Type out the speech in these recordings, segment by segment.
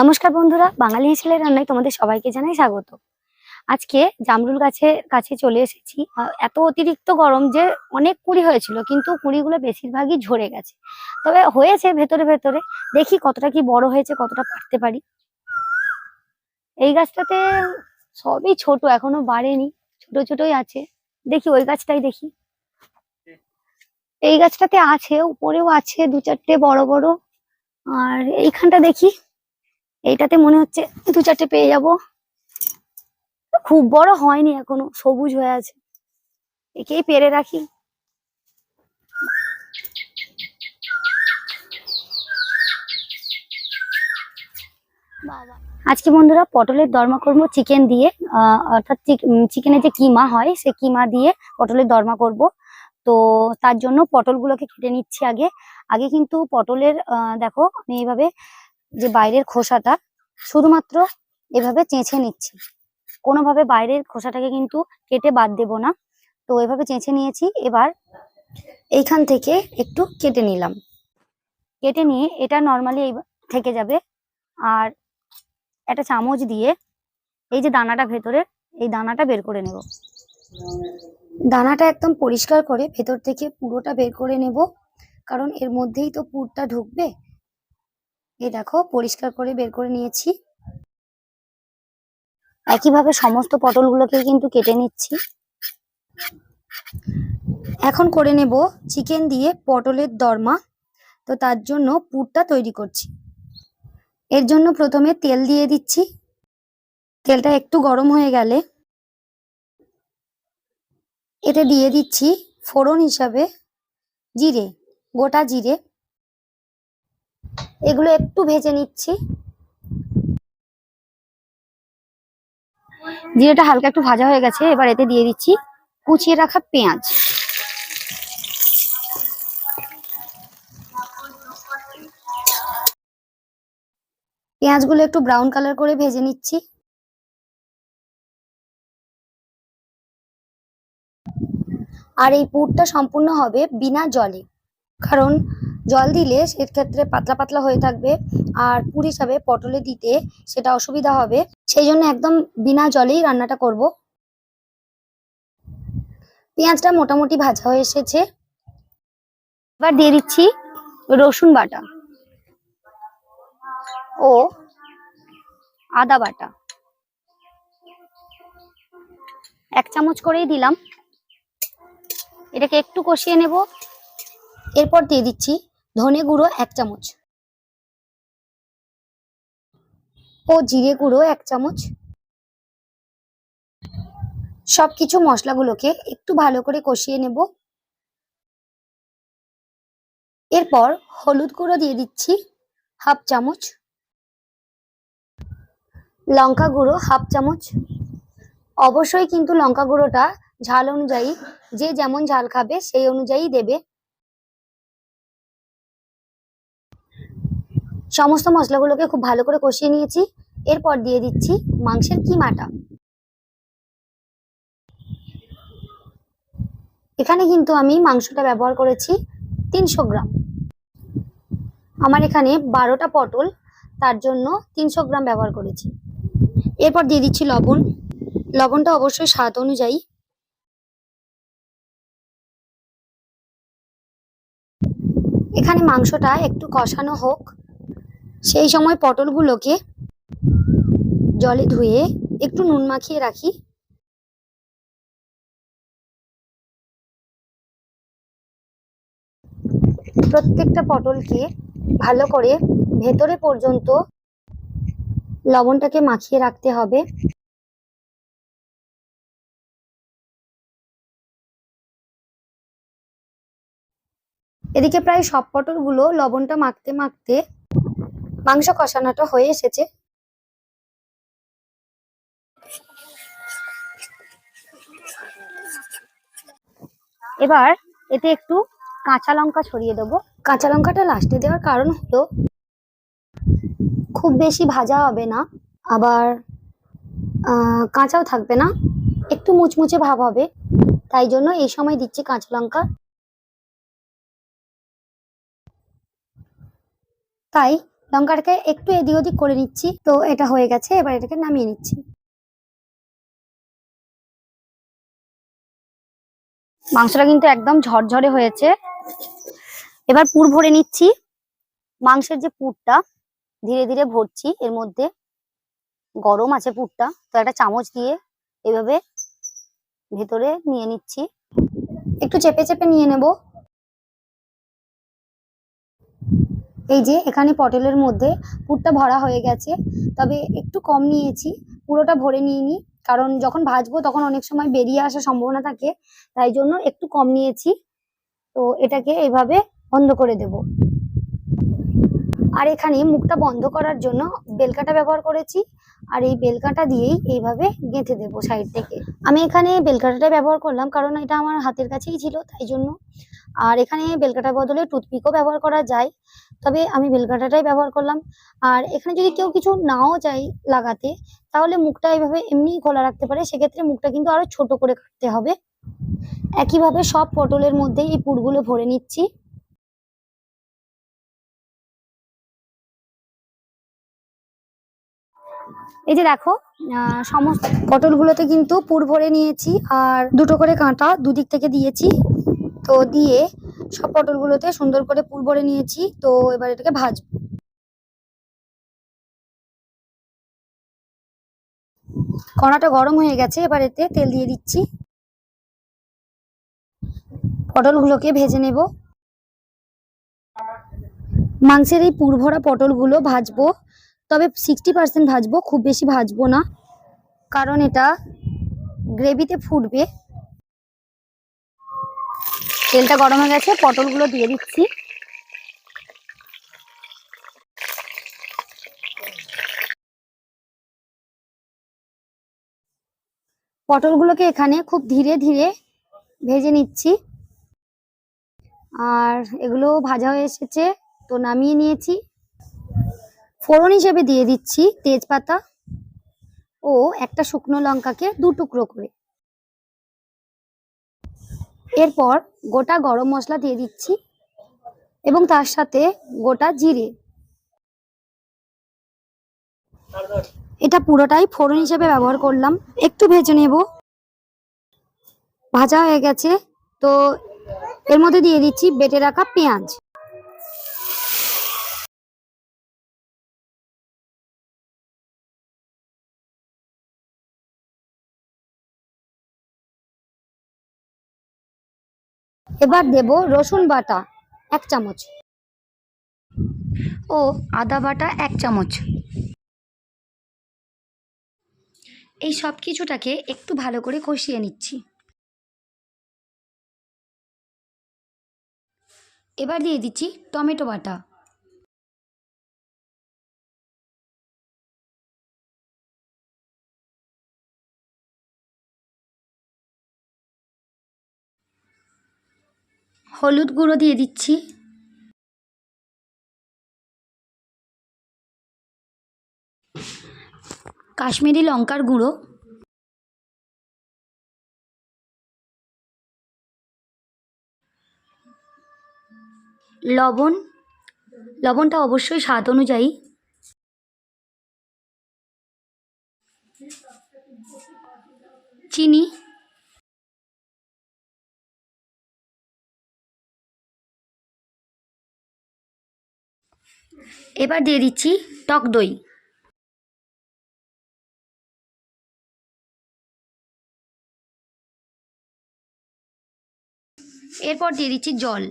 নমস্কার বন্ধুরা, বাঙালি হেসেলের রান্নায় তোমাদের সবাইকে জানাই স্বাগত। আজকে জামরুল গাছের কাছে চলে এসেছি। এত অতিরিক্ত গরম যে অনেক কুড়ি হয়েছিল, কিন্তু কুড়িগুলো বেশিরভাগই ঝরে গেছে। তবে হয়েছে ভেতরে ভেতরে, দেখি কতটা কি বড় হয়েছে, কতটা পারতে পারি। এই গাছটাতে সবই ছোট, এখনও বাড়েনি, ছোট ছোটই আছে। দেখি ওই গাছটাই দেখি। এই গাছটাতে আছে, উপরেও আছে দু চারটে বড় বড়। আর এইখানটা দেখি। এইটাতে মনে হচ্ছে দু চারটে পেয়ে যাব। খুব বড় হয়নি এখনও, সবুজ হয়ে আছে। একেই পেরে রাখি। আজকে বন্ধুরা পটলের দরমা করব চিকেন দিয়ে অর্থাৎ চিকেনের যে কিমা হয়, সে কিমা দিয়ে পটলের দরমা করব। তো তার জন্য পটলগুলোকে কেটে নিচ্ছি আগে। আগে কিন্তু পটলের দেখো আমি এইভাবে যে বাইরের খোসাটা শুধুমাত্র এভাবে চেঁচে নিচ্ছি। কোনোভাবে বাইরের খোসাটাকে কিন্তু কেটে বাদ দেব না। তো এভাবে চেঁচে নিয়েছি, এবার এইখান থেকে একটু কেটে নিলাম। কেটে নিয়ে এটা নর্মালি এই থেকে যাবে। আর একটা চামচ দিয়ে এই যে দানাটা ভেতরে, এই দানাটা বের করে নেব। দানাটা একদম পরিষ্কার করে ভেতর থেকে পুরোটা বের করে নেব। কারণ এর মধ্যেই তো পুরটা ঢুকবে। এই দেখো, পরিষ্কার করে বের করে নিয়েছি। একইভাবে সমস্ত পটলগুলোকে কিন্তু কেটে নিচ্ছি। এখন করে নেব চিকেন দিয়ে পটলের দরমা। তো তার জন্য পুরটা তৈরি করছি। এর জন্য প্রথমে তেল দিয়ে দিচ্ছি। তেলটা একটু গরম হয়ে গেলে এতে দিয়ে দিচ্ছি ফোড়ন হিসাবে জিরে, গোটা জিরে। এগুলো একটু ভেজে নিচ্ছি। জিরেটা হালকা একটু ভাজা হয়ে গেছে, এবার এতে দিয়ে দিচ্ছি কুচিয়ে রাখা পেঁয়াজ। পেঁয়াজগুলো একটু ব্রাউন কালার করে ভেজে নিচ্ছি। আর এই পুরটা সম্পূর্ণ হবে বিনা জলে, কারণ জল দিলে সেক্ষেত্রে পাতলা পাতলা হয়ে থাকবে আর পুর হিসাবে পটলে দিতে সেটা অসুবিধা হবে। সেই জন্য একদম বিনা জলেই রান্নাটা করব। পেঁয়াজটা মোটামুটি ভাজা হয়ে এসেছে। এবার দিয়ে দিচ্ছি রসুন বাটা ও আদা বাটা। এক চামচ করেই দিলাম। এটাকে একটু কষিয়ে নেব। এরপর দিয়ে দিচ্ছি ধনে গুঁড়ো এক চামচ। ও জিরে গুঁড়ো এক চামচ। সবকিছু মশলাগুলোকে একটু ভালো করে কষিয়ে নেব। এরপর হলুদ গুঁড়ো দিয়ে দিচ্ছি হাফ চামচ। লঙ্কা গুঁড়ো হাফ চামচ। অবশ্যই কিন্তু লঙ্কা গুঁড়োটা ঝাল অনুযায়ী, যে যেমন ঝাল খাবে সেই অনুযায়ী দেবে। সমস্ত মশলাগুলোকে খুব ভালো করে কষিয়ে নিয়েছি। এরপর দিয়ে দিচ্ছি মাংসের কিমাটা। এখানে কিন্তু আমি মাংসটা ব্যবহার করেছি তিনশো গ্রাম। আমার এখানে বারোটা পটল, তার জন্য তিনশো গ্রাম ব্যবহার করেছি। এরপর দিয়ে দিচ্ছি লবণ। লবণটা অবশ্যই স্বাদ অনুযায়ী এখানে মাংসটা একটু কষানো হোক। সেই সময় পটলগুলোকে জলে ধুয়ে একটু নুন মাখিয়ে রাখি। প্রত্যেকটা পটলকে ভালো করে ভেতরে পর্যন্ত লবণটাকে মাখিয়ে রাখতে হবে। এদিকে প্রায় সব পটলগুলো লবণটা মাখতে মাখতে মাংস কষানোটা হয়ে এসেছে। এবার এতে একটু কাঁচা লঙ্কা ছড়িয়ে দেবো। কাঁচা লঙ্কাটা লাস্টে দেওয়ার কারণ হলো, খুব বেশি ভাজা হবে না, আবার কাঁচাও থাকবে না, একটু মুচমুচে ভাব হবে, তাই জন্য এই সময় দিচ্ছি কাঁচা লঙ্কা। তাই লঙ্কাটাকে একটু এদিক ওদিক করে নিচ্ছি। তো এটা হয়ে গেছে, এবার এটাকে নামিয়ে নিচ্ছি। মাংসটা কিন্তু একদম ঝরঝরে হয়েছে। এবার পুর ভরে নিচ্ছি। মাংসের যে পুরটা, ধীরে ধীরে ভরছি। এর মধ্যে গরম আছে পুরটা। তো একটা চামচ দিয়ে এভাবে ভেতরে নিয়ে নিচ্ছি। একটু চেপে চেপে নিয়ে নেব। এই যে এখানে পটলের মধ্যে পুরটা ভরা হয়ে গেছে, তবে একটু কম নিয়েছি, পুরোটা ভরে নিইনি, কারণ যখন ভাজবো তখন অনেক সময় বেরিয়ে আসার সম্ভাবনা থাকে, তাই জন্য একটু কম নিয়েছি, তো এটাকে এইভাবে বন্ধ করে দেব। আর এখানে মুখটা বন্ধ করার জন্য বেলকাটা ব্যবহার করেছি, আর এই বেলকাটা দিয়েই এইভাবে গেঁথে দেবো সাইড থেকে। আমি এখানে বেলকাটাটা ব্যবহার করলাম, কারণ এটা আমার হাতের কাছেই ছিল, তাই জন্য। আর এখানে বেলকাটার বদলে টুথপিকও ব্যবহার করা যায় তবে আমি বেলকাটাটাই ব্যবহার করলাম। আর এখানে যদি কেউ কিছু নাও চাই লাগাতে, তাহলে মুখটা এইভাবে এমনিই খোলা রাখতে পারে। সেক্ষেত্রে মুখটা কিন্তু আরও ছোট করে কাটতে হবে। একইভাবে সব পটলের মধ্যেই এই পুরগুলো ভরে নিচ্ছি। এই যে দেখো সমস্ত পটলগুলোতে কিন্তু পুর ভরে নিয়েছি। আর দুটো করে কাঁটা দুদিক থেকে দিয়েছি। তো দিয়ে সব পটলগুলোতে সুন্দর করে পুর ভরে নিয়েছি, তো এবার এটাকে ভাজবো। কড়াটা গরম হয়ে গেছে, এবার এতে তেল দিয়ে দিচ্ছি। পটলগুলোকে ভেজে নেব। মাংসের এই পুর ভরা পটলগুলো ভাজবো, তবে সিক্সটি পার্সেন্ট ভাজবো, খুব বেশি ভাজবো না, কারণ এটা গ্রেভিতে ফুটবে। তেলটা গরম হয়ে গেছে, পটলগুলো দিয়ে দিচ্ছি। পটলগুলোকে এখানে খুব ধীরে ধীরে ভেজে নিচ্ছি। আর এগুলো ভাজা হয়ে এসেছে, তো নামিয়ে নিয়েছি। ফোড়ন হিসেবে দিয়ে দিচ্ছি তেজপাতা ও একটা শুকনো লঙ্কাকে দু টুকরো করে। এরপর গোটা গরম মশলা দিয়ে দিচ্ছি এবং তার সাথে গোটা জিরে। এটা পুরোটাই ফোড়ন হিসেবে ব্যবহার করলাম। একটু ভেজে নেব। ভাজা হয়ে গেছে। তো এর মধ্যে দিয়ে দিচ্ছি বেটে রাখা পেঁয়াজ। এবার দেব রসুন বাটা, এক চামচ। ও, আদা বাটা এক চামচ। এই সব কিছুটাকে একটু ভালো করে কষিয়ে নিচ্ছি। এবার দিয়ে দিচ্ছি টমেটো বাটা। হলুদ গুঁড়ো দিয়ে দিচ্ছি। কাশ্মীরি লঙ্কার গুঁড়ো। লবণ। লবণটা অবশ্যই স্বাদ অনুযায়ী। চিনি। এবার দিয়ে দিচ্ছি টক দই। এরপর দিয়ে দিচ্ছি জল।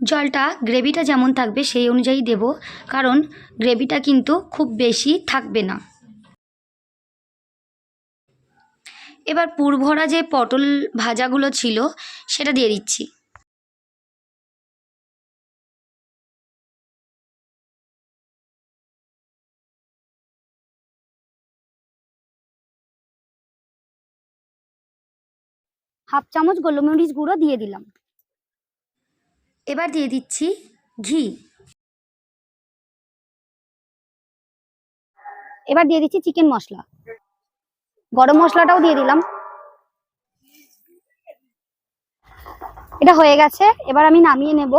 জলটা গ্রেভিটা যেমন থাকবে সেই অনুযায়ী দেব, কারণ গ্রেভিটা কিন্তু খুব বেশি থাকবে না। এবার পুরভরা যে পটল ভাজাগুলো ছিল, সেটা দিয়ে দিচ্ছি। হাফ চামচ গোলমরিচ গুঁড়ো দিয়ে দিলাম। এবার দিয়ে দিচ্ছি ঘি। এবার দিয়ে দিচ্ছি চিকেন মশলা। গরম মশলাটাও দিয়ে দিলাম। এটা হয়ে গেছে। এবার আমি নামিয়ে নেব।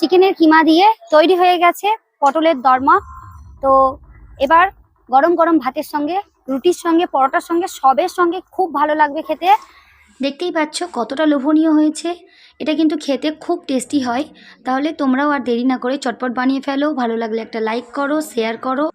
চিকেনের কিমা দিয়ে তৈরি হয়ে গেছে পটলের দরমা। তো এবার গরম গরম ভাতের সঙ্গে, রুটির সঙ্গে, পরোটার সঙ্গে, সবের সঙ্গে খুব ভালো লাগবে খেতে। দেখতেই পাচ্ছ কতটা লোভনীয় হয়েছে। এটা কিন্তু খেতে খুব টেস্টি হয়। তাহলে তোমরাও আর দেরি না করে চটপট বানিয়ে ফেলো। ভালো লাগলে একটা লাইক করো, শেয়ার করো।